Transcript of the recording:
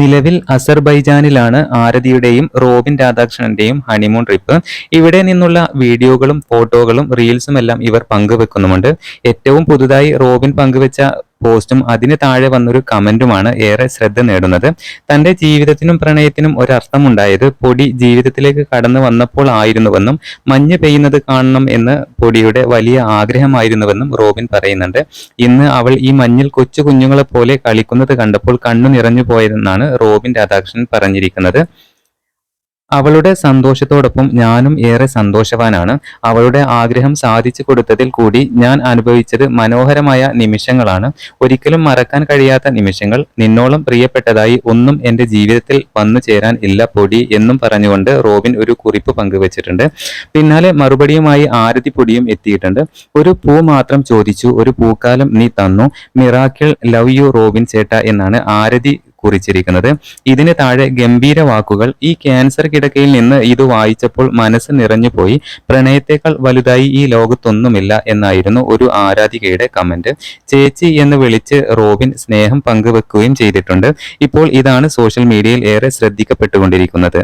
നിലവിൽ അസർബൈജാനിലാണ് ആരതിയുടെയും റോബിൻ രാധാകൃഷ്ണന്റെയും ഹണിമൂൺ ട്രിപ്പ് ഇവിടെ നിന്നുള്ള വീഡിയോകളും ഫോട്ടോകളും റീൽസും എല്ലാം ഇവർ പങ്കുവെക്കുന്നുമുണ്ട്. ഏറ്റവും പുതുതായി റോബിൻ പങ്കുവെച്ച പോസ്റ്റും അതിന് താഴെ വന്നൊരു കമന്റുമാണ് ഏറെ ശ്രദ്ധ നേടുന്നത്. തന്റെ ജീവിതത്തിനും പ്രണയത്തിനും ഒരർത്ഥമുണ്ടായത് പൊടി ജീവിതത്തിലേക്ക് കടന്നു വന്നപ്പോൾ ആയിരുന്നുവെന്നും മഞ്ഞ് പെയ്യുന്നത് കാണണം എന്ന് പൊടിയുടെ വലിയ ആഗ്രഹമായിരുന്നുവെന്നും റോബിൻ പറയുന്നുണ്ട്. ഇന്ന് അവൾ ഈ മഞ്ഞിൽ കൊച്ചു കുഞ്ഞുങ്ങളെ പോലെ കളിക്കുന്നത് കണ്ടപ്പോൾ കണ്ണു നിറഞ്ഞു പോയതെന്നാണ് റോബിൻ രാധാകൃഷ്ണൻ പറഞ്ഞിരിക്കുന്നത്. അവളുടെ സന്തോഷത്തോടൊപ്പം ഞാനും ഏറെ സന്തോഷവാനാണ്. അവളുടെ ആഗ്രഹം സാധിച്ചു കൊടുത്തതിൽ കൂടി ഞാൻ അനുഭവിച്ചത് മനോഹരമായ നിമിഷങ്ങളാണ്. ഒരിക്കലും മറക്കാൻ കഴിയാത്ത നിമിഷങ്ങൾ. നിന്നോളം പ്രിയപ്പെട്ടതായി ഒന്നും എന്റെ ജീവിതത്തിൽ വന്നു ചേരാൻ ഇല്ല പൊടി എന്നും പറഞ്ഞുകൊണ്ട് റോബിൻ ഒരു കുറിപ്പ് പങ്കുവച്ചിട്ടുണ്ട്. പിന്നാലെ മറുപടിയുമായി ആരതി പൊടിയും എത്തിയിട്ടുണ്ട്. ഒരു പൂ മാത്രം ചോദിച്ചു ഒരു പൂക്കാലം നീ തന്നു. മിറാക്കിൾ ലവ് യു റോബിൻ ചേട്ട എന്നാണ് ആരതി കുറിച്ചിരിക്കുന്നത്. ഇതിന് താഴെ ഗംഭീര വാക്കുകൾ ഈ ക്യാൻസർ കിടക്കയിൽ നിന്ന് ഇത് വായിച്ചപ്പോൾ മനസ്സ് നിറഞ്ഞുപോയി പ്രണയത്തെക്കാൾ വലുതായി ഈ ലോകത്തൊന്നുമില്ല എന്നായിരുന്നു ഒരു ആരാധികയുടെ കമന്റ് ചേച്ചി എന്ന് വിളിച്ച് റോബിൻ സ്നേഹം പങ്കുവെക്കുകയും ചെയ്തിട്ടുണ്ട്. ഇപ്പോൾ ഇതാണ് സോഷ്യൽ മീഡിയയിൽ ഏറെ ശ്രദ്ധിക്കപ്പെട്ടുകൊണ്ടിരിക്കുന്നത്.